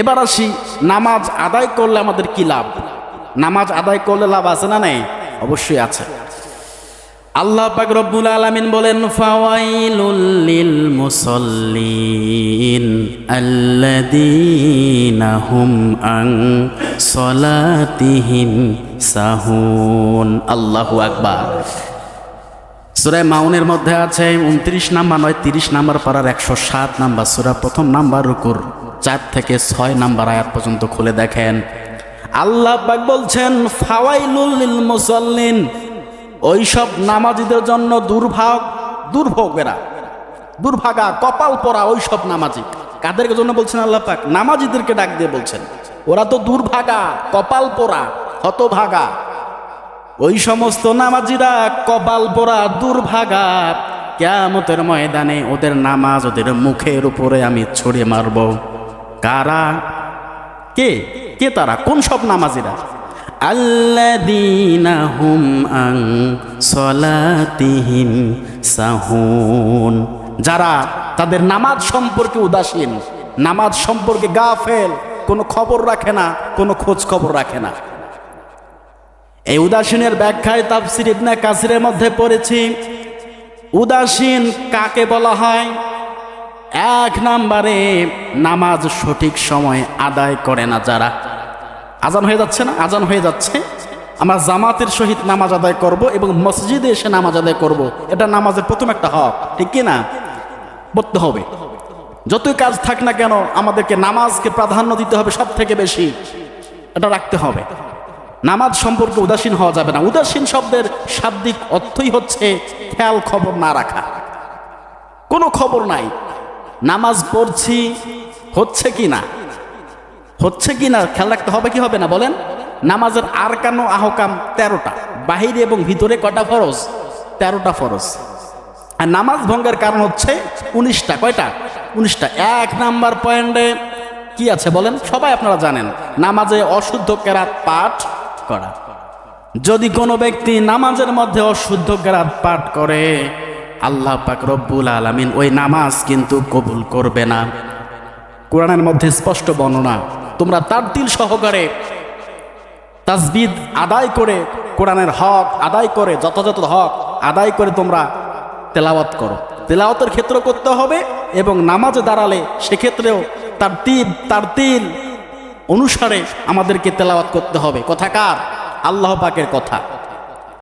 এবার আসি, নামাজ আদায় করলে আমাদের কি লাভ? নামাজ আদায় করলে লাভ আছে না নেই? অবশ্যই আছে। আল্লাহ পাক রব্বুল আলামিন বলেন, ফাওয়াইলুল লিল মুসাল্লিন আল্লাযীনা সলাতিহিম সাহুন। আল্লাহু আকবার। সূরা মাউনের মধ্যে আছে উনত্রিশ নাম্বার নয়, তিরিশ নাম্বার পাড়ার একশো সাত নাম্বার। সূরা প্রথম নাম্বার রুকুর। চার থেকে ছয় নাম্বার আয়াত পর্যন্ত খুলে দেখেন। আল্লাহ বলছেন, ফাওয়াইলুল লিল মুসাল্লিন। ওই সব নামাজিদের জন্য দুর্ভাগ দুর্ভোগেরা দুর্ভাগা, কপাল পরা ওই সব নামাজি। কাদেরকে জন্য বলছেন আল্লাহ পাক? নামাজিদেরকে ডাক দিয়ে বলছেন। ওরা তো দুর্ভাগা, কপাল পোড়া, হতভাগা। ওই সমস্ত নামাজিরা কপাল পোড়া, দুর্ভাগা। কেয়ামতের ময়দানে ওদের নামাজ ওদের মুখের উপরে আমি ছড়িয়ে মারব। কারা? কে? কে তারা? কোন সব নামাজিরা? আল্লাদিনা হুম আং সলাতিহিম সাহুন। যারা তাদের নামাজ সম্পর্কে উদাসীন, নামাজ সম্পর্কে গাফেল, কোনো খবর রাখে না, কোনো খোঁজ খবর রাখে না। এই উদাসীনের ব্যাখ্যায় তাফসির ইবনে কাসিরের মধ্যে পড়েছি, উদাসীন কাকে বলা হয়? এক নাম্বারে নামাজ সঠিক সময় আদায় করে না যারা। আজান হয়ে যাচ্ছে না? আজান হয়ে যাচ্ছে। আমরা জামাতের সহিত নামাজ আদায় করব এবং মসজিদে এসে নামাজ আদায় করব। এটা নামাজের প্রথম একটা হক, ঠিক কি না পড়তে হবে। যতই কাজ থাক না কেন, আমাদেরকে নামাজকে প্রাধান্য দিতে হবে সব থেকে বেশি। এটা রাখতে হবে। নামাজ সম্পর্কে উদাসীন হওয়া যাবে না। উদাসীন শব্দের শাব্দিক অর্থই হচ্ছে খেয়াল খবর না রাখা। কোনো খবর নাই। নামাজ পড়ছি, হচ্ছে কি না? হচ্ছে কি না? খেয়াল রাখতে হবে কি হবে না? বলেন, নামাজের আর কানো আহকাম তেরোটা। বাহিরে এবং ভিতরে কটা ফরজ? তেরোটা ফরজ। আর নামাজ ভঙ্গের কারণ হচ্ছে উনিশটা। কয়টা? উনিশটা। এক নাম্বার পয়েন্টে কি আছে বলেন? সবাই আপনারা জানেন, নামাজে অশুদ্ধ কেরাত পাঠ করা। যদি কোনো ব্যক্তি নামাজের মধ্যে অশুদ্ধ কেরাত পাঠ করে আল্লাহ পাক রব্বুল আলামিন ওই নামাজ কিন্তু কবুল করবে না। কোরআনের মধ্যে স্পষ্ট বর্ণনা, তোমরা তার দিল সহকারে তাজবিদ আদায় করে কোরআনের হক আদায় করে, যথাযথ হক আদায় করে তোমরা তেলাওয়াত করো। তেলাওয়াতের ক্ষেত্র করতে হবে এবং নামাজে দাঁড়ালে সেক্ষেত্রেও তার তিল তার তিল অনুসারে আমাদেরকে তেলাওয়াত করতে হবে। কথাকার আল্লাহ পাকের কথা।